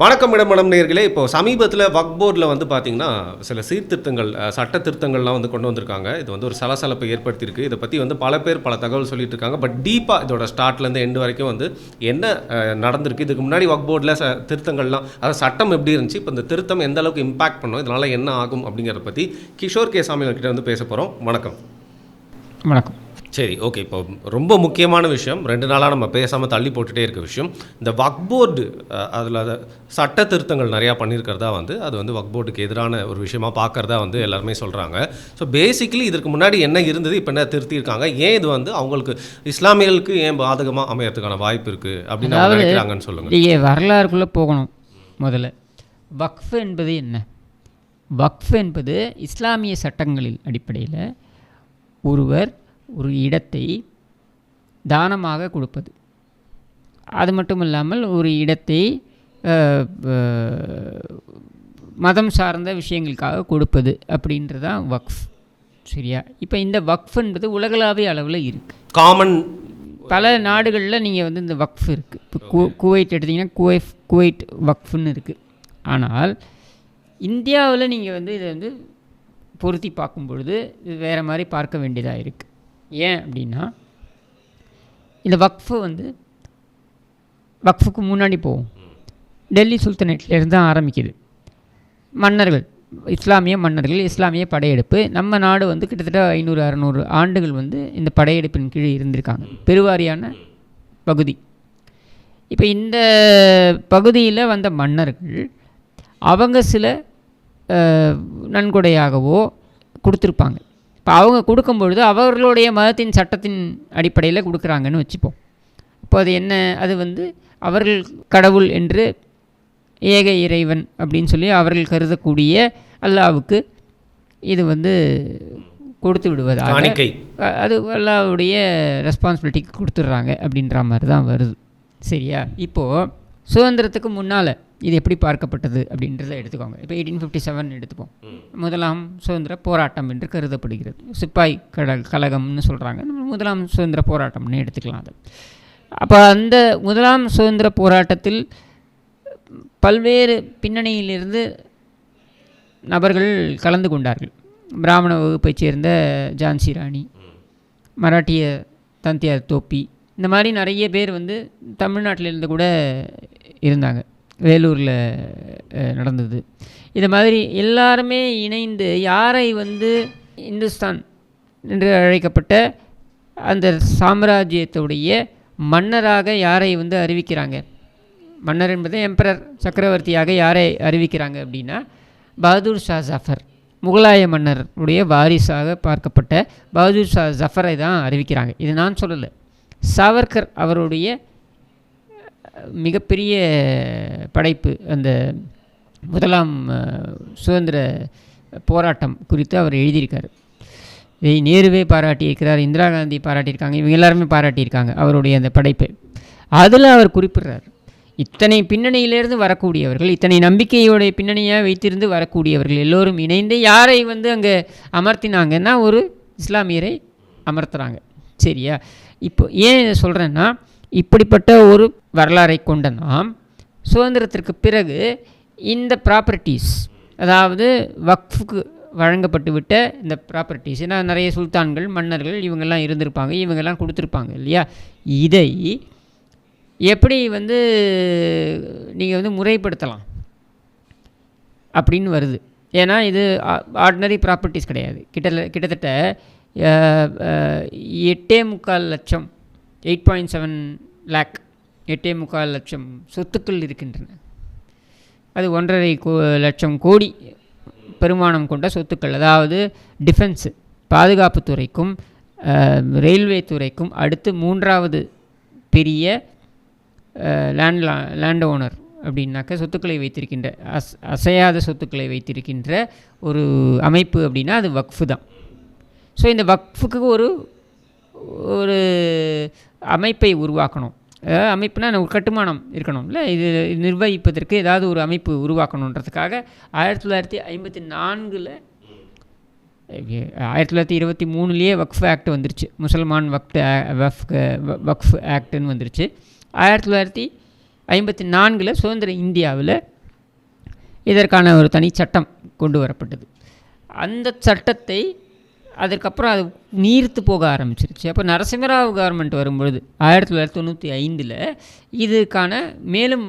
வணக்கம் madam madam நேர்களே இப்போ சமீபத்தில் வக் போர்டில் வந்து பார்த்தீங்கன்னா சில சீர்திருத்தங்கள் சட்ட திருத்தங்கள்லாம் வந்து கொண்டு வந்திருக்காங்க. இது வந்து ஒரு சலசலப்பை ஏற்படுத்தியிருக்கு. இதை பற்றி வந்து பல பேர் பல தகவல் சொல்லிட்டு இருக்காங்க. பட் டீப்பாக இதோட ஸ்டார்ட்லேருந்து எண்டு வரைக்கும் வந்து என்ன நடந்திருக்கு? இதுக்கு முன்னாடி வக் போர்டில் ச திருத்தங்கள்லாம் அதாவது சட்டம் எப்படி இருந்துச்சு? இப்போ இந்த திருத்தம் எந்த அளவுக்கு இம்பாக்ட் பண்ணும்? இதனால் என்ன ஆகும் அப்படிங்கிறத பற்றி கிஷோர் கே சாமி கிட்ட வந்து பேச போகிறோம் வணக்கம். வணக்கம். சரி ஓகே இப்போ ரொம்ப முக்கியமான விஷயம் ரெண்டு நாளாக நம்ம பேசாமல் தள்ளி போட்டுட்டே இருக்க விஷயம் இந்த வக் போர்டு அதில் சட்ட திருத்தங்கள் நிறையா பண்ணியிருக்கிறதா வந்து அது வந்து வக் போர்டுக்கு எதிரான ஒரு விஷயமா பார்க்கறதா வந்து எல்லாருமே சொல்கிறாங்க ஸோ பேசிக்கலி இதற்கு முன்னாடி என்ன இருந்தது இப்போ என்ன திருத்தியிருக்காங்க ஏன் இது வந்து அவங்களுக்கு இஸ்லாமியர்களுக்கு ஏன் பாதகமாக அமையறதுக்கான வாய்ப்பு இருக்குது அப்படின்னு நினைக்கிறாங்கன்னு சொல்லுங்கள் நீங்கள் வரலாறுக்குள்ளே போகணும் முதல்ல. வக்ஃப் என்பது என்ன? வக்ஃப் என்பது இஸ்லாமிய சட்டங்களின் அடிப்படையில் ஒருவர் ஒரு இடத்தை தானமாக கொடுப்பது. அது மட்டும் இல்லாமல் ஒரு இடத்தை மதம் சார்ந்த விஷயங்களுக்காக கொடுப்பது அப்படின்றது தான் வக்ஃப். சரியா? இப்போ இந்த வக்ஃப் என்பது உலகளாவிய அளவில் இருக்குது காமன் பல நாடுகளில் நீங்கள் வந்து இந்த வக்ஃப் இருக்குது இப்போ கு குவைட் எடுத்திங்கன்னா குவைஃப் குவைட் வக்ஃப்னு இருக்குது ஆனால் இந்தியாவில் நீங்கள் வந்து இதை வந்து பொருத்தி பார்க்கும் பொழுது இது வேறு மாதிரி பார்க்க வேண்டியதாக இருக்குது ஏன் அப்படின்னா இந்த வக்ஃபு வந்து வக்ஃபுக்கு முன்னாடி போகும். டெல்லி சுல்தனேட்லேருந்து தான் ஆரம்பிக்குது. மன்னர்கள் இஸ்லாமிய மன்னர்கள் இஸ்லாமிய படையெடுப்பு. நம்ம நாடு வந்து கிட்டத்தட்ட ஐநூறு அறநூறு ஆண்டுகள் வந்து இந்த படையெடுப்பின் கீழ் இருந்திருக்காங்க. பெருவாரியான பகுதி. இப்போ இந்த பகுதியில் வந்த மன்னர்கள் அவங்க சில நன்கொடையாகவோ கொடுத்துருப்பாங்க. இப்போ அவங்க கொடுக்கும் பொழுது அவர்களுடைய மதத்தின் சட்டத்தின் அடிப்படையில் கொடுக்குறாங்கன்னு வச்சுப்போம். இப்போ அது என்ன? அது வந்து அவர்கள் கடவுள் என்று ஏக இறைவன் அப்படின்னு சொல்லி அவர்கள் கருதக்கூடிய அல்லாவுக்கு இது வந்து கொடுத்து விடுவதாக அது அல்லாவுடைய ரெஸ்பான்சிபிலிட்டிக்கு கொடுத்துட்றாங்க அப்படின்ற மாதிரி தான் வருது. சரியா? இப்போது சுதந்திரத்துக்கு முன்னால் இது எப்படி பார்க்கப்பட்டது அப்படின்றத எடுத்துக்கோங்க. இப்போ எயிட்டீன் ஃபிஃப்டி செவன் எடுத்துப்போம் முதலாம் சுதந்திர போராட்டம் என்று கருதப்படுகிறது. சிப்பாய் கட கழகம்னு சொல்கிறாங்க நம்ம முதலாம் சுதந்திர போராட்டம்னு எடுத்துக்கலாம் அதை. அப்போ அந்த முதலாம் சுதந்திர போராட்டத்தில் பல்வேறு பின்னணியிலிருந்து நபர்கள் கலந்து கொண்டார்கள். பிராமண வகுப்பைச் சேர்ந்த ஜான்சி ராணி மராட்டிய தந்தியார் தோப்பி இந்த மாதிரி நிறைய பேர் வந்து தமிழ்நாட்டிலேருந்து கூட இருந்தாங்க. வேலூரில் நடந்தது. இது மாதிரி எல்லாருமே இணைந்து யாரை வந்து இந்துஸ்தான் என்று அழைக்கப்பட்ட அந்த சாம்ராஜ்யத்துடைய மன்னராக யாரை வந்து அறிவிக்கிறாங்க? மன்னர் என்பது எம்பரர் சக்கரவர்த்தியாக யாரை அறிவிக்கிறாங்க அப்படின்னா பகதூர் ஷா ஜஃபர் முகலாய மன்னருடைய வாரிசாக பார்க்கப்பட்ட பகதூர் ஷா ஜஃபரை தான் அறிவிக்கிறாங்க. இது நான் சொல்லலை. சாவர்கர் அவருடைய மிகப்பெரிய படைப்பு அந்த முதலாம் சுதந்திர போராட்டம் குறித்து அவர் எழுதியிருக்காரு. இதை நேருவே பாராட்டியிருக்கிறார் இந்திரா காந்தி பாராட்டியிருக்காங்க இவங்க எல்லாருமே பாராட்டியிருக்காங்க அவருடைய அந்த படைப்பை. அதில் அவர் குறிப்பிடுறார் இத்தனை பின்னணியிலிருந்து வரக்கூடியவர்கள் இத்தனை நம்பிக்கையோடைய பின்னணியாக வைத்திருந்து வரக்கூடியவர்கள் எல்லோரும் இணைந்து யாரை வந்து அங்கே அமர்த்தினாங்கன்னா ஒரு இஸ்லாமியரை அமர்த்துறாங்க. சரியா? இப்போ ஏன் இதை சொல்கிறேன்னா இப்படிப்பட்ட ஒரு வரலாறை கொண்ட நாம் சுதந்திரத்திற்கு பிறகு இந்த ப்ராப்பர்ட்டிஸ் அதாவது வக்ஃபுக்கு வழங்கப்பட்டு விட்ட இந்த ப்ராப்பர்ட்டிஸ் ஏன்னா நிறைய சுல்தான்கள் மன்னர்கள் இவங்கெல்லாம் இருந்திருப்பாங்க இவங்கெல்லாம் கொடுத்துருப்பாங்க இல்லையா? இதை எப்படி வந்து நீங்கள் வந்து முறைப்படுத்தலாம் அப்படின்னு வருது. ஏன்னா இது ஆர்டினரி ப்ராப்பர்ட்டிஸ் கிடையாது. கிட்ட கிட்டத்தட்ட எட்டே முக்கால் லட்சம் எயிட் பாயிண்ட் செவன் லேக் எட்டே முக்கால் லட்சம் சொத்துக்கள் இருக்கின்றன. அது ஒன்றரை கோ லட்சம் கோடி பெருமானம் கொண்ட சொத்துக்கள். அதாவது டிஃபென்ஸு பாதுகாப்புத்துறைக்கும் ரயில்வே துறைக்கும் அடுத்து மூன்றாவது பெரிய லேண்ட் லேண்ட் ஓனர் அப்படின்னாக்க சொத்துக்களை வைத்திருக்கின்ற அஸ் அசையாத சொத்துக்களை வைத்திருக்கின்ற ஒரு அமைப்பு அப்படின்னா அது வக்ஃபு தான். ஸோ இந்த வக்ஃபுக்கு ஒரு ஒரு அமைப்பை உருவாக்கணும். அதாவது அமைப்புனா ஒரு கட்டுமானம் இருக்கணும்ல இது இது நிர்வகிப்பதற்கு ஏதாவது ஒரு அமைப்பு உருவாக்கணுன்றதுக்காக ஆயிரத்தி தொள்ளாயிரத்தி ஐம்பத்தி நான்கில் ஆயிரத்தி தொள்ளாயிரத்தி இருபத்தி மூணுலேயே வக்ஃப் ஆக்ட் வந்துருச்சு. முசல்மான் வக்ஃப் வஃப் வக்ஃப் ஆக்ட்னு வந்துருச்சு. ஆயிரத்தி தொள்ளாயிரத்தி ஐம்பத்தி நான்கில் சுதந்திர இந்தியாவில் இதற்கான ஒரு தனி சட்டம் கொண்டு வரப்பட்டது. அந்த சட்டத்தை அதுக்கப்புறம் அது நீர்த்து போக ஆரம்பிச்சிருச்சு. அப்போ நரசிம்மராவ் கவர்மெண்ட் வரும்பொழுது ஆயிரத்தி தொள்ளாயிரத்தி தொண்ணூற்றி ஐந்தில் இதுக்கான மேலும்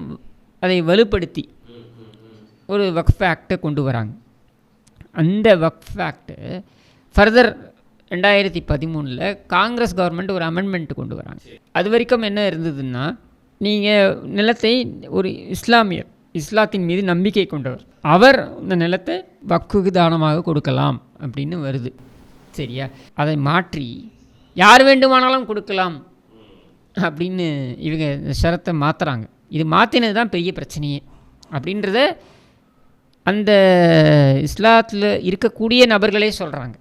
அதை வலுப்படுத்தி ஒரு வக்ஃப் ஆக்டை கொண்டு வராங்க. அந்த வக்ஃப் ஆக்டு ஃபர்தர் ரெண்டாயிரத்தி பதிமூணில் காங்கிரஸ் கவர்மெண்ட் ஒரு அமெண்ட்மெண்ட் கொண்டு வராங்க. அது வரைக்கும் என்ன இருந்ததுன்னா நீங்கள் நிலத்தை ஒரு இஸ்லாமியர் இஸ்லாத்தின் மீது நம்பிக்கை கொண்டவர். அவர் இந்த நிலத்தை வக்குக்கு தானமாக கொடுக்கலாம் அப்படின்னு வருது. சரியா? அதை மாற்றி யார் வேண்டுமானாலும் கொடுக்கலாம் அப்படின்னு இவங்க இந்த ஷரத்தை மாற்றுறாங்க இது மாற்றினது தான் பெரிய பிரச்சனையே. அப்படின்றத அந்த இஸ்லாத்தில் இருக்கக்கூடிய நபர்களே சொல்கிறாங்க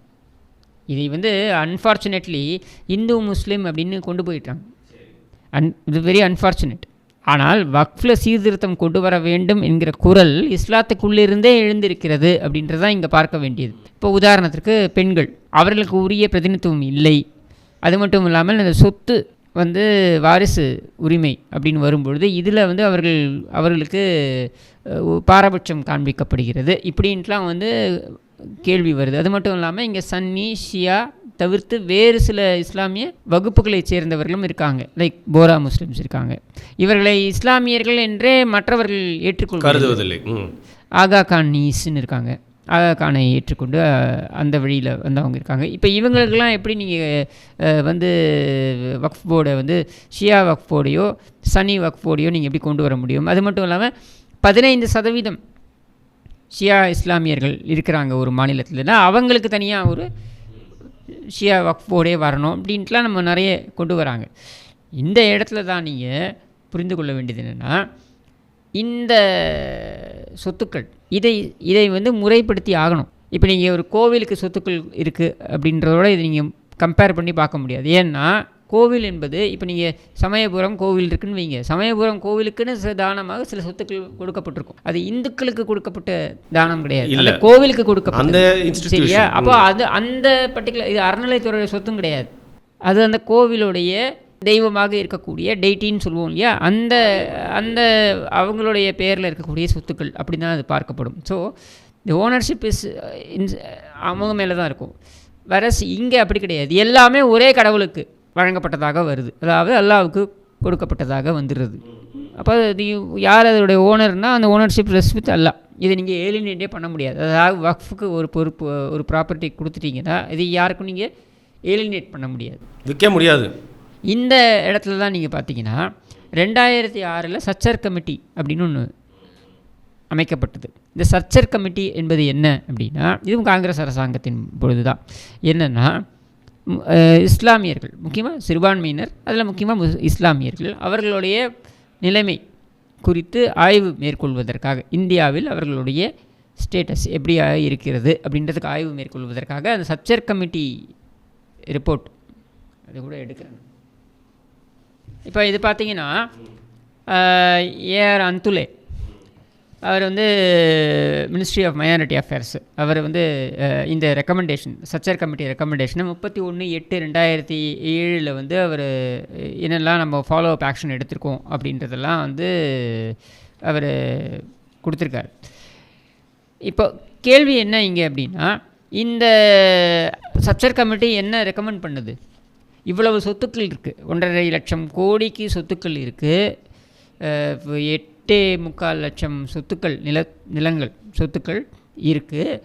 இதை வந்து அன்ஃபார்ச்சுனேட்லி இந்து முஸ்லீம் அப்படின்னு கொண்டு போயிட்டாங்க. அன் இது வெரி அன்ஃபார்ச்சுனேட் ஆனால் வக்ஃபில் சீர்திருத்தம் கொண்டு வர வேண்டும் என்கிற குரல் இஸ்லாத்துக்குள்ளிருந்தே எழுந்திருக்கிறது அப்படின்றதான் இங்கே பார்க்க வேண்டியது. இப்போ உதாரணத்திற்கு பெண்கள். அவர்களுக்கு உரிய பிரதிநிதித்துவம் இல்லை. அது மட்டும் இல்லாமல் இந்த சொத்து வந்து வாரிசு உரிமை அப்படின்னு வரும்பொழுது இதில் வந்து அவர்கள் அவர்களுக்கு பாரபட்சம் காண்பிக்கப்படுகிறது. இப்படின்ட்டுலாம் வந்து கேள்வி வருது. அது மட்டும் இல்லாமல் இங்கே சன்னி ஷியா தவிர்த்து வேறு சில இஸ்லாமிய வகுப்புகளைச் சேர்ந்தவர்களும் இருக்காங்க. லைக் போரா முஸ்லிம்ஸ் இருக்காங்க. இவர்களை இஸ்லாமியர்கள் என்றே மற்றவர்கள் ஏற்றுக்கொள்வது கருதுவதில்லை. ம். ஆகா கான் நீஸ்ன்னு இருக்காங்க. கானை ஏற்றுக்கொண்டு அந்த வழியில் வந்தவங்க இருக்காங்க. இப்போ இவங்களுக்கெல்லாம் எப்படி நீங்கள் வந்து வக்ஃப் போர்டை வந்து ஷியா வக்ஃப் போர்டையோ சனி வக்ஃப் போர்டையோ நீங்கள் எப்படி கொண்டு வர முடியும்? அது மட்டும் இல்லாமல் பதினைந்து சதவீதம் ஷியா இஸ்லாமியர்கள் இருக்கிறாங்க ஒரு மாநிலத்தில்னா அவங்களுக்கு தனியாக ஒரு ஷியா வக்ஃப் போர்டே வரணும் அப்படின்ட்டுலாம் நம்ம நிறைய கொண்டு வராங்க. இந்த இடத்துல தான் நீங்கள் புரிந்து கொள்ள வேண்டியது என்னென்னா இந்த சொத்துக்கள். இதை இதை வந்து முறைப்படுத்தி ஆகணும். இப்போ நீங்கள் ஒரு கோவிலுக்கு சொத்துக்கள் இருக்குது அப்படின்றதோட இதை நீங்கள் கம்பேர் பண்ணி பார்க்க முடியாது. ஏன்னா கோவில் என்பது இப்போ நீங்கள் சமயபுரம் கோவில் இருக்குன்னு வைங்க. சமயபுரம் கோவிலுக்குன்னு சில தானமாக சில சொத்துக்கள் கொடுக்கப்பட்டிருக்கும். அது இந்துக்களுக்கு கொடுக்கப்பட்ட தானம் கிடையாது. இல்ல. கோவிலுக்கு கொடுக்கப்பட்ட. சரியா? அப்போ அது அந்த பர்டிகுலர் இது அறநிலைத்துறையோட சொத்தும் கிடையாது. அது அந்த கோவிலுடைய தெய்வமாக இருக்கக்கூடிய டெய்டின்னு சொல்லுவோம் இல்லையா? அந்த அந்த அவங்களுடைய பேரில் இருக்கக்கூடிய சொத்துக்கள் அப்படி தான் அது பார்க்கப்படும். ஸோ இந்த ஓனர்ஷிப் இஸ் இன்ஸ் அவங்க மேலே தான் இருக்கும். வரஸ் இங்கே அப்படி கிடையாது. எல்லாமே ஒரே கடவுளுக்கு வழங்கப்பட்டதாக வருது. அதாவது அல்லாவுக்கு கொடுக்கப்பட்டதாக வந்துடுறது. அப்போ அது யார் அதோடைய ஓனர்னால் அந்த ஓனர்ஷிப் ரெஸ்பித் அல்லா இதை நீங்கள் ஏலினேட்டே பண்ண முடியாது. அதாவது வக்ஃபுக்கு ஒரு பொறுப்பு ஒரு ப்ராப்பர்ட்டி கொடுத்துட்டீங்கன்னா இது யாருக்கும் நீங்கள் ஏலினேட் பண்ண முடியாது. விற்க முடியாது. இந்த இடத்துல தான் நீங்கள் பார்த்தீங்கன்னா ரெண்டாயிரத்தி ஆறில் சச்சர் கமிட்டி அப்படின்னு ஒன்று அமைக்கப்பட்டது. இந்த சர்ச்சர் கமிட்டி என்பது என்ன அப்படின்னா இதுவும் காங்கிரஸ் அரசாங்கத்தின் பொழுது தான் என்னென்னா இஸ்லாமியர்கள் முக்கியமாக சிறுபான்மையினர் அதில் முக்கியமாக முஸ் இஸ்லாமியர்கள் அவர்களுடைய நிலைமை குறித்து ஆய்வு மேற்கொள்வதற்காக இந்தியாவில் அவர்களுடைய ஸ்டேட்டஸ் எப்படி இருக்கிறது அப்படின்றதுக்கு ஆய்வு மேற்கொள்வதற்காக அந்த சர்ச்சர் கமிட்டி ரிப்போர்ட் அது கூட எடுக்கிறேன். இப்போ இது பார்த்தீங்கன்னா ஏஆர் அந்துலே. அவர் வந்து மினிஸ்ட்ரி ஆஃப் மைனாரிட்டி அஃபேர்ஸ் அவர் வந்து இந்த ரெக்கமெண்டேஷன் சச்சர் கமிட்டி ரெக்கமெண்டேஷனை முப்பத்தி ஒன்று எட்டு ரெண்டாயிரத்தி ஏழில் வந்து அவர் என்னெல்லாம் நம்ம ஃபாலோ அப் ஆக்ஷன் எடுத்திருக்கோம் அப்படின்றதெல்லாம் வந்து அவர் கொடுத்துருக்காரு. இப்போ கேள்வி என்ன இங்கே அப்படின்னா இந்த சப்சர் கமிட்டி என்ன ரெக்கமெண்ட் பண்ணுது? இவ்வளவு சொத்துக்கள் இருக்குது ஒன்றரை லட்சம் கோடிக்கு சொத்துக்கள் இருக்குது எட்டே முக்கால் லட்சம் சொத்துக்கள் நில நிலங்கள் சொத்துக்கள் இருக்குது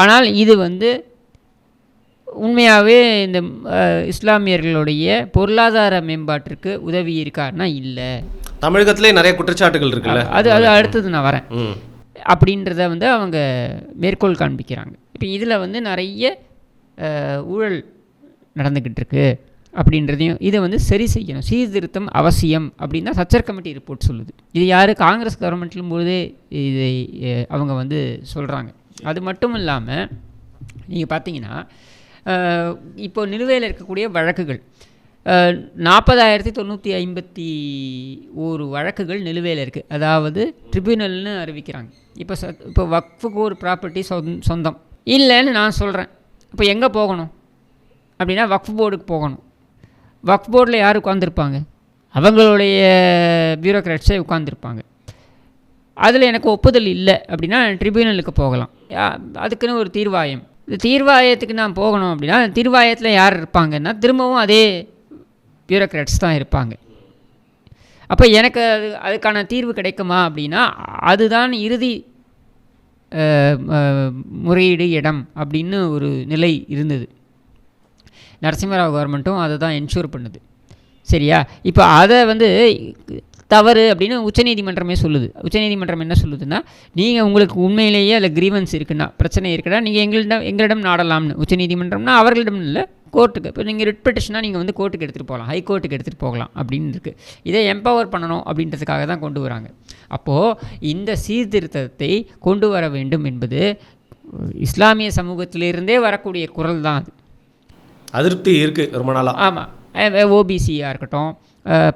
ஆனால் இது வந்து உண்மையாகவே இந்த இஸ்லாமியர்களுடைய பொருளாதார மேம்பாட்டிற்கு உதவி இருக்காருன்னா இல்லை. தமிழகத்திலே நிறைய குற்றச்சாட்டுகள் இருக்குல்ல? அது அது அடுத்தது நான் வரேன். அப்படின்றத வந்து அவங்க மேற்கோள் காண்பிக்கிறாங்க. இப்போ இதில் வந்து நிறைய ஊழல் நடந்துக்கிட்டு இருக்கு அப்படின்றதையும் இதை வந்து சரி செய்யணும். சீர்திருத்தம் அவசியம் அப்படின்னு தான் சச்சர் கமிட்டி ரிப்போர்ட் சொல்லுது. இது யார்? காங்கிரஸ் கவர்மெண்ட்லும் போதே இதை அவங்க வந்து சொல்கிறாங்க அது மட்டும் இல்லாமல் நீங்கள் பார்த்தீங்கன்னா இப்போ நிலுவையில் இருக்கக்கூடிய வழக்குகள் நாற்பதாயிரத்தி தொண்ணூற்றி ஐம்பத்தி ஒரு வழக்குகள் நிலுவையில் இருக்குது அதாவது ட்ரிபியூனல்னு அறிவிக்கிறாங்க. இப்போ ச இப்போ வக்ஃபுக்கு ஒரு ப்ராப்பர்ட்டி சொந்தம். இல்லைன்னு நான் சொல்கிறேன் இப்போ எங்கே போகணும்? அப்படின்னா வக்ஃப் போர்டுக்கு போகணும். வக்ஃப் போர்டில் யார் உட்காந்துருப்பாங்க அவங்களுடைய பியூரோக்ராட்ஸே உட்காந்துருப்பாங்க அதில் எனக்கு ஒப்புதல் இல்லை அப்படின்னா ட்ரிபியூனலுக்கு போகலாம். யா- அதுக்குன்னு ஒரு தீர்வாயம். இந்த தீர்வாயத்துக்கு நான் போகணும் அப்படின்னா தீர்வாயத்தில் யார் இருப்பாங்கன்னா திரும்பவும் அதே பியூரோக்ராட்ஸ் தான் இருப்பாங்க. அப்போ எனக்கு அது அதுக்கான தீர்வு கிடைக்குமா அப்படின்னா அதுதான் இறுதி முறையீடு இடம் அப்படின்னு ஒரு நிலை இருந்தது. நரசிம்மராவ் கவர்மெண்ட்டும் அதை தான் என்ஷூர் பண்ணுது. சரியா? இப்போ அதை வந்து தவறு அப்படின்னு உச்சநீதிமன்றமே சொல்லுது. உச்சநீதிமன்றம் என்ன சொல்லுதுன்னா நீங்கள் உங்களுக்கு உண்மையிலேயே அதில் கிரீவன்ஸ் இருக்குன்னா பிரச்சனை இருக்குன்னா நீங்கள் எங்களிடம் எங்களிடம் நாடலாம்னு. உச்சநீதிமன்றம்னா அவர்களிடம் இல்லை கோர்ட்டுக்கு இப்போ நீங்கள் ரிட் பெட்டிஷனாக நீங்கள் வந்து கோர்ட்டுக்கு எடுத்துகிட்டு போகலாம். ஹைகோர்ட்டுக்கு எடுத்துகிட்டு போகலாம் அப்படின்னு இருக்குது இதை எம்பவர் பண்ணணும் அப்படின்றதுக்காக தான் கொண்டு வராங்க. அப்போது இந்த சீர்திருத்தத்தை கொண்டு வர வேண்டும் என்பது இஸ்லாமிய சமூகத்திலிருந்தே வரக்கூடிய குரல் தான் அது. அதிருப்தி இருக்குது ரொம்ப நாளாக ஆமாம் ஓபிசியாக இருக்கட்டும்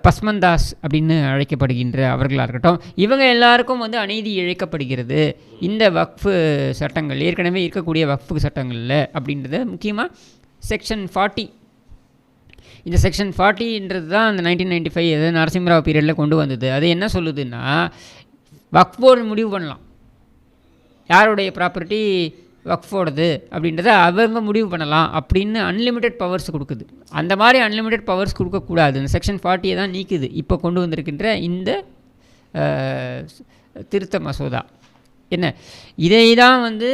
பஸ்மந்தாஸ் அப்படின்னு அழைக்கப்படுகின்ற அவர்களாக இருக்கட்டும் இவங்க எல்லாருக்கும் வந்து அநீதி இழைக்கப்படுகிறது. இந்த வக்ஃபு சட்டங்கள் ஏற்கனவே இருக்கக்கூடிய வக்ஃபு சட்டங்களில் அப்படின்றது முக்கியமாக செக்ஷன் ஃபார்ட்டி. இந்த செக்ஷன் ஃபார்ட்டின்றது தான் அந்த நைன்டீன் நைன்டி ஃபைவ் எது நரசிம்மராவ் பீரியடில் கொண்டு வந்தது. அது என்ன சொல்லுதுன்னா வக்ஃப் போர்டு முடிவு பண்ணலாம். யாருடைய ப்ராப்பர்ட்டி வக்ஃபோடது அப்படின்றத அவங்க முடிவு பண்ணலாம் அப்படின்னு அன்லிமிட்டெட் பவர்ஸ் கொடுக்குது. அந்த மாதிரி அன்லிமிட்டெட் பவர்ஸ் கொடுக்கக்கூடாது. இந்த செக்ஷன் ஃபார்ட்டியை தான் நீக்குது. இப்போ கொண்டு வந்திருக்கின்ற இந்த திருத்த மசோதா. என்ன? இதை தான் வந்து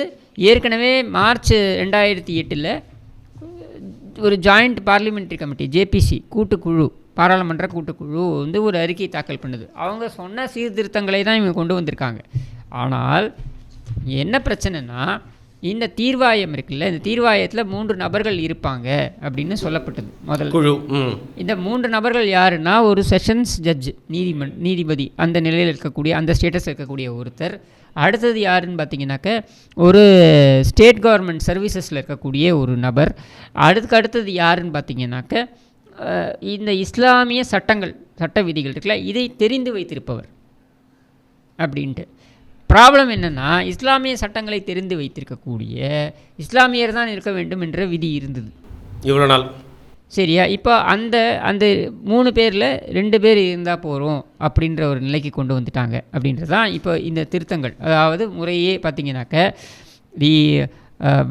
ஏற்கனவே மார்ச் ரெண்டாயிரத்தி எட்டில் ஒரு ஜாயிண்ட் பார்லிமெண்ட்ரி கமிட்டி ஜேபிசி கூட்டுக்குழு பாராளுமன்ற கூட்டுக்குழு வந்து ஒரு அறிக்கை தாக்கல் பண்ணுது. அவங்க சொன்ன சீர்திருத்தங்களை தான் இவங்க கொண்டு வந்திருக்காங்க. ஆனால் என்ன பிரச்சனைனா இந்த தீர்வாயம் இருக்குல்ல இந்த தீர்வாயத்தில் மூன்று நபர்கள் இருப்பாங்க அப்படின்னு சொல்லப்பட்டது முதல்ல குழு இந்த மூன்று நபர்கள் யாருன்னா ஒரு செஷன்ஸ் ஜட்ஜ் நீதிமன் நீதிபதி அந்த நிலையில் இருக்கக்கூடிய அந்த ஸ்டேட்டஸ் இருக்கக்கூடிய ஒருத்தர். அடுத்தது யாருன்னு பார்த்தீங்கன்னாக்க ஒரு ஸ்டேட் கவர்மெண்ட் சர்வீசஸில் இருக்கக்கூடிய ஒரு நபர். அதுக்கு அடுத்தது யாருன்னு பார்த்தீங்கன்னாக்க இந்த இஸ்லாமிய சட்டங்கள் சட்ட விதிகள் இருக்குல்ல இதை தெரிந்து வைத்திருப்பவர். அப்படின்ட்டு. ப்ராப்ளம் என்னென்னா இஸ்லாமிய சட்டங்களை தெரிந்து வைத்திருக்கக்கூடிய இஸ்லாமியர் தான் இருக்க வேண்டும் என்ற விதி இருந்தது. இவ்வளோ நாள். சரியா? இப்போ அந்த அந்த மூணு பேரில் ரெண்டு பேர் இருந்தால் போகிறோம் அப்படின்ற ஒரு நிலைக்கு கொண்டு வந்துட்டாங்க அப்படின்றது தான் இப்போ இந்த திருத்தங்கள். அதாவது முறையே பார்த்தீங்கன்னாக்க தி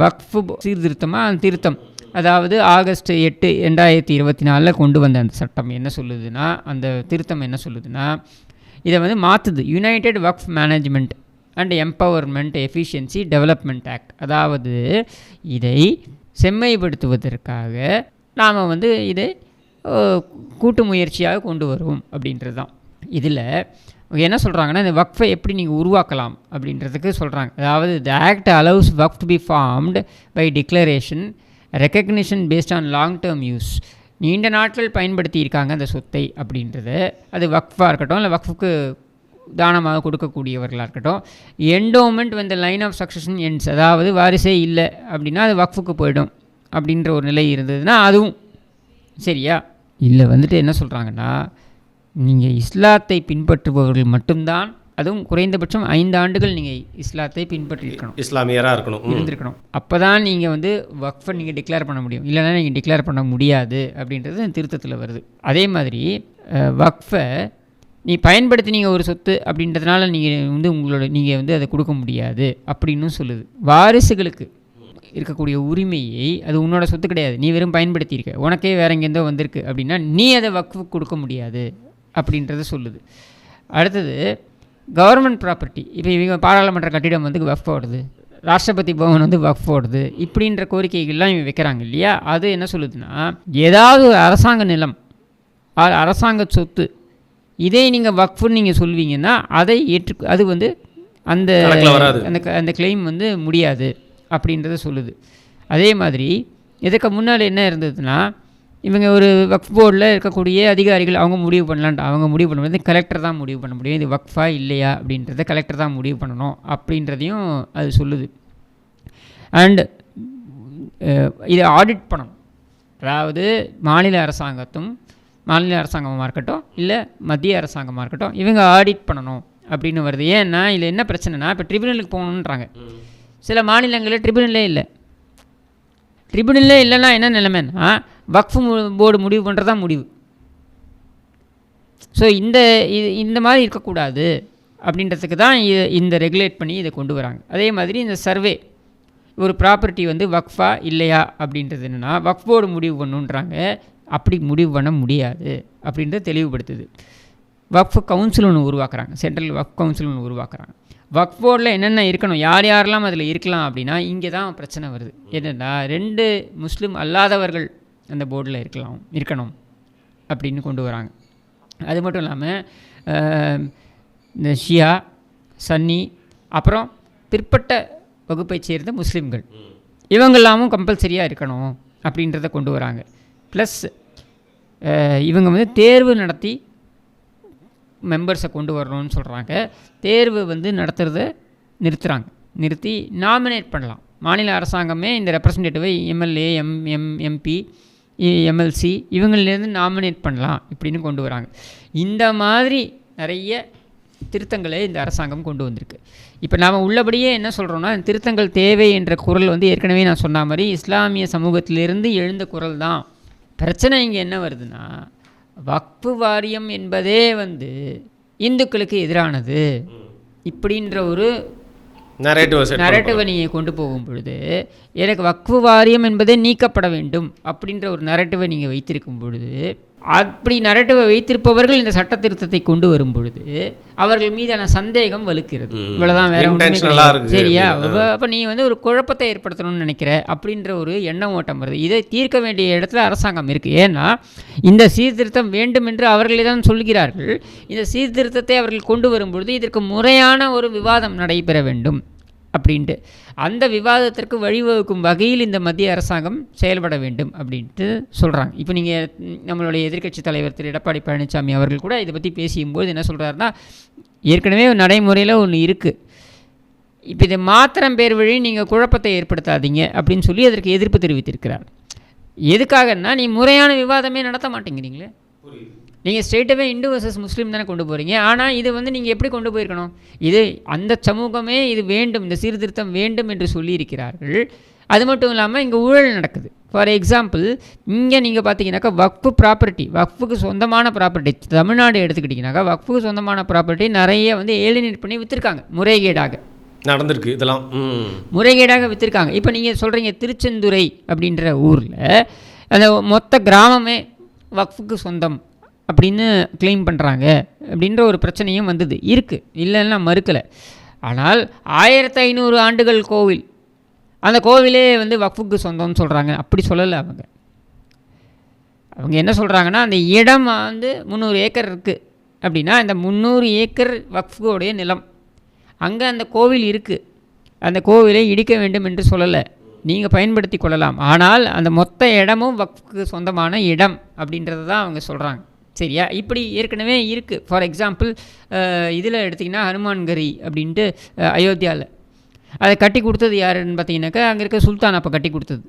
வக்ஃபு சீர்திருத்தமாக அந்த திருத்தம். அதாவது ஆகஸ்ட் எட்டு ரெண்டாயிரத்தி இருபத்தி நாலில் கொண்டு வந்த அந்த சட்டம் என்ன சொல்லுதுன்னா அந்த திருத்தம் என்ன சொல்லுதுன்னா இதை வந்து மாற்றுது united waqf management and empowerment efficiency development act அதாவது இதை செம்மைப்படுத்துவதற்காக நாம் வந்து இதை கூட்டு முயற்சியாக கொண்டு வருவோம் அப்படின்றது தான் இதில் என்ன சொல்கிறாங்கன்னா இந்த வக்ஃபை எப்படி நீங்கள் உருவாக்கலாம் அப்படின்றதுக்கு சொல்கிறாங்க அதாவது the act allows waqf to be formed by declaration recognition based on long term use நீண்ட நாட்கள் பயன்படுத்தியிருக்காங்க அந்த சொத்தை அப்படின்றது. அது வக்ஃபாக இருக்கட்டும் இல்லை வக்ஃபுக்கு தானமாக கொடுக்கக்கூடியவர்களாக இருக்கட்டும். என்டோமெண்ட் வந்து லைன் ஆஃப் சக்ஸஷன் என்ஸ் அதாவது வாரிசே இல்லை அப்படின்னா அது வக்ஃபுக்கு போயிடும் அப்படின்ற ஒரு நிலை இருந்ததுன்னா அதுவும் சரியா? இல்லை வந்துட்டு என்ன சொல்கிறாங்கன்னா நீங்கள் இஸ்லாத்தை பின்பற்றுபவர்கள் மட்டும்தான் அதுவும் குறைந்தபட்சம் ஐந்து ஆண்டுகள் நீங்கள் இஸ்லாத்தை பின்பற்றியிருக்கணும் இஸ்லாமியராக இருக்கணும். இருந்திருக்கணும். அப்போ தான் நீங்கள் வந்து வக்ஃபை நீங்கள் டிக்ளேர் பண்ண முடியும். இல்லைன்னா நீங்கள் டிக்ளேர் பண்ண முடியாது அப்படின்றது திருத்தத்தில் வருது. அதே மாதிரி வக்ஃபை நீ பயன்படுத்தினீங்க ஒரு சொத்து அப்படின்றதுனால நீங்கள் வந்து உங்களோட நீங்கள் வந்து அதை கொடுக்க முடியாது அப்படின்னு சொல்லுது. வாரிசுகளுக்கு இருக்கக்கூடிய உரிமையை அது உன்னோட சொத்து கிடையாது. நீ வெறும் பயன்படுத்தியிருக்க. உனக்கே வேற எங்கேருந்தோ வந்திருக்கு அப்படின்னா நீ அதை வக்ஃபு கொடுக்க முடியாது அப்படின்றத சொல்லுது. அடுத்தது கவர்மெண்ட் ப்ராப்பர்ட்டி இப்போ இவங்க பாராளுமன்ற கட்டிடம் வந்து வக்ஃப் ஓடுது ராஷ்டிரபதி பவன் வந்து வக்ஃப் ஓடுது இப்படின்ற கோரிக்கைகள்லாம் இவங்க வைக்கிறாங்க இல்லையா? அது என்ன சொல்லுதுன்னா ஏதாவது ஒரு அரசாங்க நிலம் அரசாங்க சொத்து இதை நீங்கள் வக்ஃபுன்னு நீங்கள் சொல்வீங்கன்னா அதை ஏற்று அது வந்து அந்த. அந்த அந்த கிளைம் வந்து முடியாது அப்படின்றத சொல்லுது. அதே மாதிரி இதுக்கு முன்னால் என்ன இருந்ததுன்னா இவங்க ஒரு வக்ஃப் போர்டில் இருக்கக்கூடிய அதிகாரிகள் அவங்க முடிவு பண்ணலான்ட்டு அவங்க முடிவு பண்ண முடியாது. கலெக்டர் தான் முடிவு பண்ண முடியும். இது வக்ஃபா இல்லையா அப்படின்றத கலெக்டர் தான் முடிவு பண்ணணும் அப்படின்றதையும் அது சொல்லுது. அண்ட் இதை ஆடிட் பண்ணணும். அதாவது மாநில அரசாங்கத்தும் மாநில அரசாங்கமாக இருக்கட்டும் இல்லை மத்திய அரசாங்கமாக இருக்கட்டும் இவங்க ஆடிட் பண்ணணும் அப்படின்னு வருது. ஏன்னா இதில் என்ன பிரச்சனைனா இப்போ ட்ரிபியூனலுக்கு போகணுன்றாங்க. சில மாநிலங்களில் ட்ரிபியூனலே இல்லை. ட்ரிபியூனலே இல்லைன்னா என்ன நிலைமைன்னா வக்ஃபு போர்டு முடிவு பண்ணுறதா முடிவு. ஸோ இந்த இது இந்த மாதிரி இருக்கக்கூடாது அப்படின்றதுக்கு தான் இது இந்த ரெகுலேட் பண்ணி இதை கொண்டு வராங்க. அதே மாதிரி இந்த சர்வே ஒரு ப்ராப்பர்ட்டி வந்து வக்ஃபா இல்லையா அப்படின்றது என்னென்னா வக்ஃப் போர்டு முடிவு பண்ணுன்றாங்க அப்படி முடிவு பண்ண முடியாது அப்படின்றத தெளிவுபடுத்துது. வக்ஃப் கவுன்சில் ஒன்று உருவாக்குறாங்க சென்ட்ரல் வக்ஃப் கவுன்சில் ஒன்று உருவாக்குறாங்க. வக்ஃப் போர்டில் என்னென்ன இருக்கணும் யார் யாரெல்லாம் அதில் இருக்கலாம் அப்படின்னா இங்கே தான் பிரச்சனை வருது. என்னென்னா ரெண்டு முஸ்லீம் அல்லாதவர்கள் அந்த போர்டில் இருக்கலாம் இருக்கணும் அப்படின்னு கொண்டு வராங்க. அது மட்டும் இல்லாமல் இந்த ஷியா சன்னி அப்புறம் பிற்பட்ட வகுப்பைச் சேர்ந்த முஸ்லீம்கள். இவங்கெல்லாமும் கம்பல்சரியாக இருக்கணும் அப்படின்றத கொண்டு வராங்க. ப்ளஸ் இவங்க வந்து தேர்வு நடத்தி மெம்பர்ஸை கொண்டு வரணும்னு சொல்கிறாங்க தேர்வு வந்து நடத்துகிறத நிறுத்துகிறாங்க நிறுத்தி நாமினேட் பண்ணலாம். மாநில அரசாங்கமே இந்த ரெப்ரசன்டேட்டிவை MLA M M MP MLC இவங்களிலேருந்து nominate பண்ணலாம் இப்படின்னு கொண்டு வராங்க. இந்த மாதிரி நிறைய திருத்தங்களை இந்த அரசாங்கம் கொண்டு வந்திருக்கு. இப்போ நாம் உள்ளபடியே என்ன சொல்கிறோன்னா திருத்தங்கள் தேவை என்ற குரல் வந்து ஏற்கனவே நான் சொன்ன மாதிரி இஸ்லாமிய சமூகத்திலிருந்து எழுந்த குரல் தான். பிரச்சனை இங்கே என்ன வருதுன்னா வக்ஃபு வாரியம் என்பதே வந்து இந்துக்களுக்கு எதிரானது. இப்படின்ற ஒரு நரேட்டிவை நீங்கள் கொண்டு போகும் பொழுது எனக்கு வக்ஃபு வாரியம் என்பதே நீக்கப்பட வேண்டும் அப்படின்ற ஒரு நரேட்டிவை நீங்கள் வைத்திருக்கும் பொழுது அப்படி நரேட்டிவை வைத்திருப்பவர்கள் இந்த சட்ட திருத்தத்தை கொண்டு வரும் பொழுது அவர்கள் மீதான சந்தேகம் வலுக்கிறது. ம். இவ்வளவுதான் வேற. இருக்கு சரியா. அப்போ நீ வந்து ஒரு குழப்பத்தை ஏற்படுத்தணும்னு நினைக்கிற அப்படின்ற ஒரு எண்ணம் ஓட்டம் வருது. இதை தீர்க்க வேண்டிய இடத்துல அரசாங்கம் இருக்குது ஏன்னா இந்த சீர்திருத்தம் வேண்டும் என்று அவர்களே தான் சொல்கிறார்கள். இந்த சீர்திருத்தத்தை அவர்கள் கொண்டு வரும்பொழுது இதற்கு முறையான ஒரு விவாதம் நடைபெற வேண்டும். அப்படின்ட்டு. அந்த விவாதத்திற்கு வழிவகுக்கும் வகையில் இந்த மத்திய அரசாங்கம் செயல்பட வேண்டும் அப்படின்ட்டு சொல்கிறாங்க இப்போ நீங்கள் நம்மளுடைய எதிர்க்கட்சி தலைவர் திரு எடப்பாடி பழனிசாமி அவர்கள் கூட இதை பற்றி பேசியும்போது என்ன சொல்கிறாருன்னா ஏற்கனவே நடைமுறையில் ஒன்று இருக்குது இப்போ இதை மாத்திரம் பேர் வழி நீங்கள் குழப்பத்தை ஏற்படுத்தாதீங்க அப்படின்னு சொல்லி அதற்கு எதிர்ப்பு தெரிவித்திருக்கிறார். எதுக்காகன்னா நீ முறையான விவாதமே நடத்த மாட்டேங்கிறீங்களே. நீங்கள் ஸ்ட்ரெயிட்டாகவே இந்து வர்சஸ் முஸ்லீம் தானே கொண்டு போகிறீங்க ஆனால் இது வந்து நீங்கள் எப்படி கொண்டு போயிருக்கணும்? இது அந்த சமூகமே இது வேண்டும் இந்த சீர்திருத்தம் வேண்டும் என்று சொல்லியிருக்கிறார்கள். அது மட்டும் இல்லாமல் இங்கே ஊழல் நடக்குது. ஃபார் எக்ஸாம்பிள் இங்கே நீங்கள் பார்த்தீங்கன்னாக்கா வக்ஃபு ப்ராப்பர்ட்டி வக்ஃபுக்கு சொந்தமான ப்ராப்பர்ட்டி தமிழ்நாடு எடுத்துக்கிட்டிங்கனாக்கா வக்ஃபுக்கு சொந்தமான ப்ராப்பர்ட்டி நிறைய வந்து ஏலினேட் பண்ணி விற்றுருக்காங்க முறைகேடாக. நடந்திருக்கு இதெல்லாம். முறைகேடாக விற்றுருக்காங்க இப்போ நீங்கள் சொல்கிறீங்க திருச்செந்துறை அப்படின்ற ஊரில் அந்த மொத்த கிராமமே வக்ஃபுக்கு சொந்தம். அப்படின்னு கிளைம் பண்ணுறாங்க அப்படின்ற ஒரு பிரச்சனையும் வந்தது. இருக்குது இல்லைன்னா மறுக்கலை. ஆனால் ஆயிரத்தி ஐநூறு ஆண்டுகள் கோவில். அந்த கோவிலே வந்து வக்ஃபுக்கு சொந்தம்னு சொல்கிறாங்க அப்படி சொல்லலை அவங்க. அவங்க என்ன சொல்கிறாங்கன்னா அந்த இடம் வந்து முந்நூறு ஏக்கர் இருக்குது அப்படின்னா இந்த முந்நூறு ஏக்கர் வக்ஃபுடைய நிலம். அங்கே அந்த கோவில் இருக்குது அந்த கோவிலை இடிக்க வேண்டும் என்று சொல்லலை. நீங்கள் பயன்படுத்தி கொள்ளலாம். ஆனால் அந்த மொத்த இடமும் வக்ஃபுக்கு சொந்தமான இடம் அப்படின்றத தான் அவங்க சொல்கிறாங்க சரியா? இப்படி ஏற்கனவே இருக்குது ஃபார் எக்ஸாம்பிள் இதில் எடுத்திங்கன்னா ஹனுமான்கரி அப்படின்ட்டு அயோத்தியாவில் அதை கட்டி கொடுத்தது யாருன்னு பார்த்தீங்கன்னாக்கா அங்கே இருக்க சுல்தான் அப்போ கட்டி கொடுத்தது.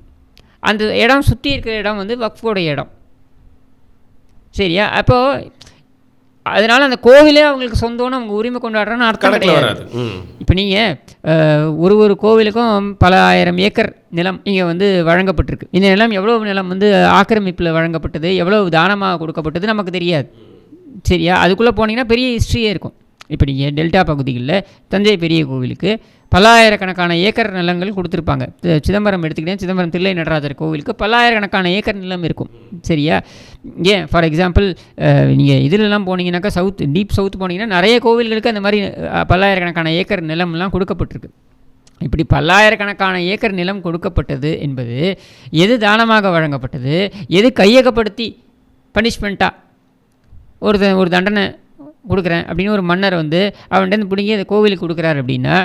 அந்த இடம் சுற்றி இருக்கிற இடம் வந்து வக்ஃபோட இடம். சரியா? அப்போது அதனால் அந்த கோவிலே அவங்களுக்கு சொந்தம்னு அவங்க உரிமை கொண்டாடுறோன்னு அர்த்தம் கிடையாது. இப்போ நீங்கள் ஒரு ஒரு கோவிலுக்கும் பல ஆயிரம் ஏக்கர் நிலம் இங்கே வந்து வழங்கப்பட்டிருக்கு. இந்த நிலம் எவ்வளவு நிலம் வந்து ஆக்கிரமிப்பில் வழங்கப்பட்டது? எவ்வளவு தானமாக கொடுக்கப்பட்டது? நமக்கு தெரியாது. சரியா? அதுக்குள்ளே போனீங்கன்னா பெரிய ஹிஸ்ட்ரியே இருக்கும். இப்போ நீங்கள் டெல்டா பகுதிகளில் தஞ்சை பெரிய கோவிலுக்கு பல்லாயிரக்கணக்கான ஏக்கர் நிலங்கள் கொடுத்துருப்பாங்க. சிதம்பரம் எடுத்துக்கிட்டேன். சிதம்பரம் தில்லை நடராஜர் கோவிலுக்கு பல்லாயிரக்கணக்கான ஏக்கர் நிலம் இருக்கும். சரியா? ஏன்? ஃபார் எக்ஸாம்பிள் நீங்கள் இதிலெல்லாம் போனீங்கன்னாக்கா சவுத் டீப் சவுத் போனீங்கன்னா நிறைய கோவில்களுக்கு அந்த மாதிரி பல்லாயிரக்கணக்கான ஏக்கர் நிலம்லாம் கொடுக்கப்பட்டிருக்கு. இப்படி பல்லாயிரக்கணக்கான ஏக்கர் நிலம் கொடுக்கப்பட்டது என்பது எது தானமாக வழங்கப்பட்டது? எது கையகப்படுத்தி பனிஷ்மெண்ட்டாக ஒரு த- ஒரு தண்டனை கொடுக்குறேன் அப்படின்னு ஒரு மன்னர் வந்து அவன்கிட்ட பிடிங்கி அந்த கோவிலுக்கு கொடுக்குறாரு அப்படின்னா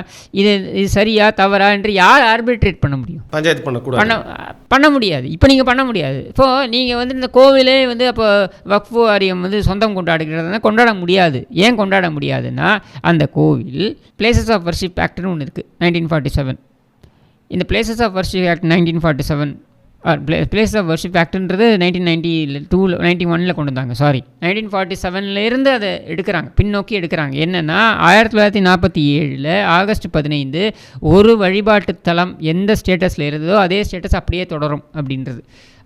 இது இது சரியா தவறா என்று யார் ஆர்பிட்ரேட் பண்ண முடியும்? பஞ்சாயத்து பண்ணக்கூடாது. பண்ண பண்ண முடியாது. இப்போ நீங்கள் பண்ண முடியாது. இப்போது நீங்கள் வந்து இந்த கோவிலே வந்து அப்போ வக்ஃபு வாரியம் வந்து சொந்தம் கொண்டாடுகிறதுனா கொண்டாட முடியாது. ஏன் கொண்டாட முடியாதுன்னா அந்த கோவில் பிளேசஸ் ஆஃப் வர்ஷிப் ஆக்ட்னு ஒன்று இருக்குது நைன்டீன் ஃபார்ட்டி செவன் இந்த places of worship act nineteen forty seven place of worship ஆக்ட்ன்றது nineteen ninety டூவில் நைன்டி ஒனில் கொண்டு வந்தாங்க சாரி நைன்டீன் ஃபார்ட்டி செவன்லேருந்து அதை எடுக்கிறாங்க பின்னோக்கி எடுக்கிறாங்க. என்னென்னா ஆயிரத்தி தொள்ளாயிரத்தி நாற்பத்தி ஏழில் ஆகஸ்ட் பதினைந்து ஒரு வழிபாட்டு தலம் எந்த ஸ்டேட்டஸில் இருந்ததோ அதே ஸ்டேட்டஸ் அப்படியே தொடரும் அப்படின்றது.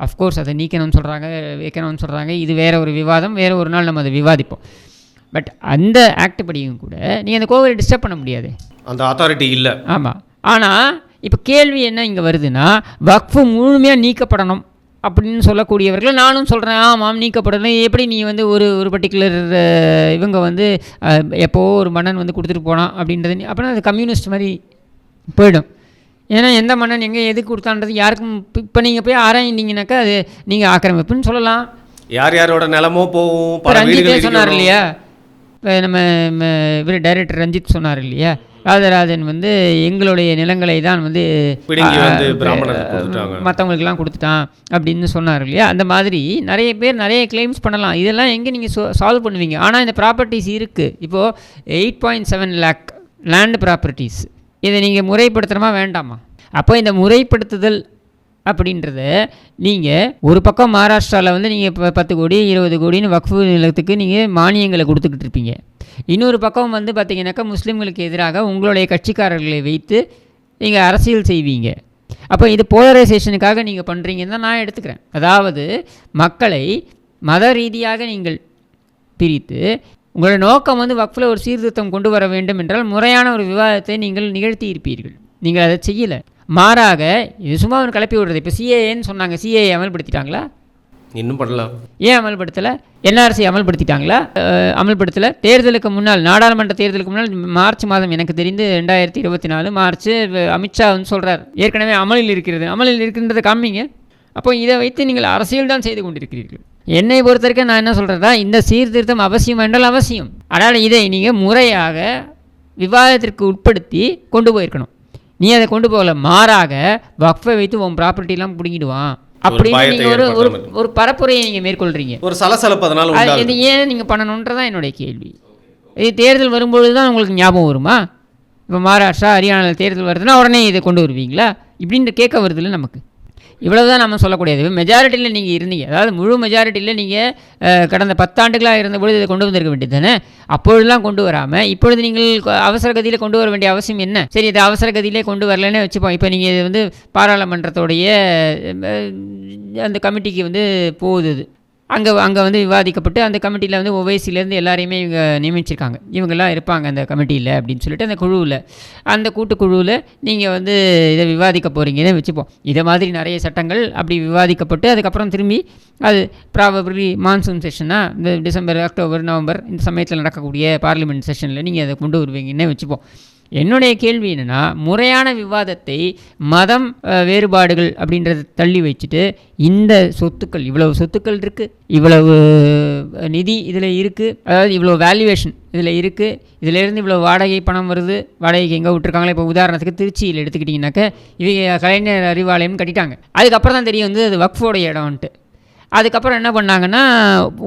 அஃப்கோர்ஸ் அதை நீக்கணும்னு சொல்கிறாங்க வைக்கணும்னு சொல்கிறாங்க இது வேற ஒரு விவாதம் வேற ஒரு நாள் நம்ம அதை விவாதிப்போம். பட் அந்த ஆக்ட் படியும் கூட நீங்கள் அந்த கோவிலை டிஸ்டர்ப் பண்ண முடியாது. அந்த அத்தாரிட்டி இல்லை. ஆமாம் ஆனால் இப்போ கேள்வி என்ன இங்கே வருதுன்னா வக்ஃபு முழுமையாக நீக்கப்படணும் அப்படின்னு சொல்லக்கூடியவர்கள் நானும் சொல்கிறேன் ஆமாம் நீக்கப்படணும். எப்படி நீ வந்து ஒரு ஒரு பர்டிகுலர் இவங்க வந்து எப்போ ஒரு மன்னன் வந்து கொடுத்துட்டு போனான் அப்படின்றது அப்படின்னா அது கம்யூனிஸ்ட் மாதிரி போயிடும். ஏன்னா எந்த மன்னன் எங்கே எதுக்கு கொடுத்தான்றது யாருக்கும் இப்போ நீங்கள் போய் ஆராய்ந்தீங்கன்னாக்கா அது நீங்கள் ஆக்கிரமிப்புன்னு சொல்லலாம். யார் யாரோட நிலமோ போகும் சொன்னார். இல்லையா? இப்போ நம்ம இவர் டைரக்டர் ரஞ்சித் சொன்னார் இல்லையா? ராஜராஜன் வந்து எங்களுடைய நிலங்களை தான் வந்து. மற்றவங்களுக்கெல்லாம் கொடுத்துட்டான் அப்படின்னு சொன்னார் இல்லையா? அந்த மாதிரி நிறைய பேர் நிறைய கிளைம்ஸ் பண்ணலாம். இதெல்லாம் எங்கே நீங்கள் சால்வ் பண்ணுவீங்க? ஆனால் இந்த ப்ராப்பர்ட்டிஸ் இருக்குது இப்போது eight point seven lakh land properties இதை நீங்கள் முறைப்படுத்தணுமா வேண்டாமா? அப்போ இந்த முறைப்படுத்துதல் அப்படின்றத நீங்கள் ஒரு பக்கம் மகாராஷ்டிராவில் வந்து நீங்கள் இப்போ பத்து கோடி இருபது கோடின்னு வக்ஃபு நிலத்துக்கு நீங்கள் மானியங்களை கொடுத்துக்கிட்டு இருப்பீங்க. இன்னொரு பக்கம் வந்து பார்த்திங்கனாக்கா முஸ்லீம்களுக்கு எதிராக உங்களுடைய கட்சிக்காரர்களை வைத்து நீங்கள் அரசியல் செய்வீங்க. அப்போ இது போலரைசேஷனுக்காக நீங்கள் பண்ணுறீங்கன்னு தான் நான் எடுத்துக்கிறேன். அதாவது மக்களை மத ரீதியாக நீங்கள் பிரித்து உங்களோட நோக்கம் வந்து வக்ஃபில் ஒரு சீர்திருத்தம் கொண்டு வர வேண்டும் என்றால் முறையான ஒரு விவாதத்தை நீங்கள் நிகழ்த்தி இருப்பீர்கள். நீங்கள் அதை செய்யலை. மாறாக இது சும்மா அவன் கிளப்பி விடுறது. இப்போ சிஏஏன்னு சொன்னாங்க. சிஏஏ அமல்படுத்திட்டாங்களா? இன்னும் பண்ணலாம் ஏன் அமல்படுத்தலை? என்ஆர்சி அமல்படுத்திட்டாங்களா? அமல்படுத்தலை. தேர்தலுக்கு முன்னால் நாடாளுமன்ற தேர்தலுக்கு முன்னால் மார்ச் மாதம் எனக்கு தெரிந்து ரெண்டாயிரத்தி இருபத்தி நாலு மார்ச் அமித்ஷா வந்து சொல்கிறார் ஏற்கனவே அமலில் இருக்கிறது. அமலில் இருக்கின்றதை காமிங்க அப்போ இதை வைத்து நீங்கள் அரசியல் தான் செய்து கொண்டிருக்கிறீர்கள். என்னை பொறுத்த வரைக்கும் நான் என்ன சொல்கிறதா இந்த சீர்திருத்தம் அவசியம் என்றால் அவசியம். ஆனால் இதை நீங்கள் முறையாக விவாதத்திற்கு உட்படுத்தி கொண்டு போயிருக்கணும். நீ அதை கொண்டு போகல மாறாக வக்ஃபை வைத்து உன் ப்ராப்பர்ட்டிலாம் பிடிங்கிடுவான். அப்படின்னு ஒரு ஒரு பரப்புரையை நீங்கள் மேற்கொள்கிறீங்க ஒரு சலசலப்பு அதனால இது ஏன் நீங்கள் பண்ணணுன்றதான் என்னுடைய கேள்வி. இது தேர்தல் வரும்பொழுது தான் உங்களுக்கு ஞாபகம் வருமா? இப்போ மகாராஷ்டிரா ஹரியானாவில் தேர்தல் வருதுன்னா உடனே இதை கொண்டு வருவீங்களா? இப்படின்ற கேட்க வருதுல்ல நமக்கு. இவ்வளவு தான் நம்ம சொல்லக்கூடியது. மெஜாரிட்டியில் நீங்கள் இருந்தீங்க. அதாவது முழு மெஜாரிட்டியில் நீங்கள் கடந்த பத்தாண்டுகளாக இருந்தபொழுது இதை கொண்டு வந்திருக்க வேண்டியது தானே அப்பொழுதுலாம் கொண்டு வராமல் இப்பொழுது நீங்கள் அவசர கதியில் கொண்டு வர வேண்டிய அவசியம் என்ன? சரி இது அவசர கதியிலே கொண்டு வரலன்னு வச்சுப்போம். இப்போ நீங்கள் இது வந்து பாராளுமன்றத்தோடைய அந்த கமிட்டிக்கு வந்து போகுது அங்கே அங்கே வந்து விவாதிக்கப்பட்டு அந்த கமிட்டியில் வந்து ஒவைசிலேருந்து எல்லாரையுமே இவங்க நியமிச்சிருக்காங்க. இவங்கெல்லாம் இருப்பாங்க அந்த கமிட்டியில் அப்படின்னு சொல்லிட்டு அந்த குழுவில். அந்த கூட்டுக்குழுவில் நீங்கள் வந்து இதை விவாதிக்க போகிறீங்கன்னு வச்சுப்போம். இதை மாதிரி நிறைய சட்டங்கள் அப்படி விவாதிக்கப்பட்டு அதுக்கப்புறம் திரும்பி அது ப்ராபப்ளி மான்சூன் செஷனாக இந்த டிசம்பர் அக்டோபர் நவம்பர் இந்த சமயத்தில் நடக்கக்கூடிய பார்லிமெண்ட் செஷனில் நீங்கள் அதை கொண்டு வருவீங்கன்னே வச்சுப்போம். என்னுடைய கேள்வி என்னென்னா முறையான விவாதத்தை மதம் வேறுபாடுகள் அப்படின்றத தள்ளி வச்சுட்டு இந்த சொத்துக்கள் இவ்வளவு சொத்துக்கள் இருக்குது இவ்வளவு நிதி இதில் இருக்குது அதாவது இவ்வளோ வேல்யூவேஷன் இதில் இருக்குது இதிலேருந்து இவ்வளோ வாடகை பணம் வருது வாடகைக்கு எங்கே விட்டுருக்காங்களே? இப்போ உதாரணத்துக்கு திருச்சியில் எடுத்துக்கிட்டிங்கனாக்க இவங்க கலைஞர் அறிவாலயம்னு கட்டிட்டாங்க. அதுக்கப்புறம் தான் தெரியும் வந்து அது வக்ஃபோட இடம்ன்ட்டு. அதுக்கப்புறம் என்ன பண்ணாங்கன்னா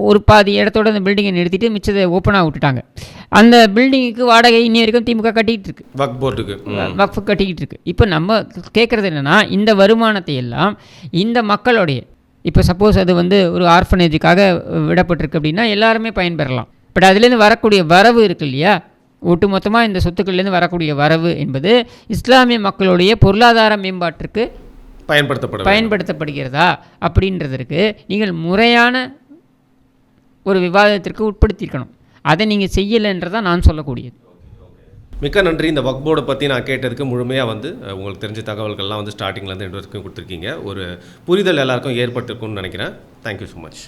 ஒரு பாதி இடத்தோட அந்த பில்டிங்கை நிறுத்திட்டு மிச்சத்தை ஓப்பனாக விட்டுட்டாங்க. அந்த பில்டிங்குக்கு வாடகை இன்னி வரைக்கும் திமுக கட்டிகிட்டு இருக்கு. வக் போர்டுக்கு வக்ஃபு கட்டிக்கிட்டு இருக்கு. இப்போ நம்ம கேட்குறது என்னென்னா இந்த வருமானத்தை எல்லாம் இந்த மக்களுடைய இப்போ சப்போஸ் அது வந்து ஒரு ஆர்ஃபனேஜுக்காக விடப்பட்டிருக்கு அப்படின்னா எல்லாருமே பயன்பெறலாம். பட் அதுலேருந்து வரக்கூடிய வரவு இருக்கு இல்லையா? ஒட்டுமொத்தமாக இந்த சொத்துக்கள்லேருந்து வரக்கூடிய வரவு என்பது இஸ்லாமிய மக்களுடைய பொருளாதார மேம்பாட்டிற்கு பயன்படுத்தப்பட. பயன்படுத்தப்படுகிறதா? அப்படின்றதற்கு நீங்கள் முறையான ஒரு விவாதத்திற்கு உட்படுத்தியிருக்கணும். அதை நீங்கள் செய்யலைன்றதான் நான் சொல்லக்கூடியது. மிக்க நன்றி. இந்த வக் போர்டை பற்றி நான் கேட்டதுக்கு முழுமையாக வந்து உங்களுக்கு தெரிஞ்ச தகவல்கள்லாம் வந்து ஸ்டார்டிங்லேருந்து எண்டு வரைக்கும் கொடுத்துருக்கீங்க. ஒரு புரிதல் எல்லாருக்கும் ஏற்பட்டிருக்கும்னு நினைக்கிறேன். Thank you so much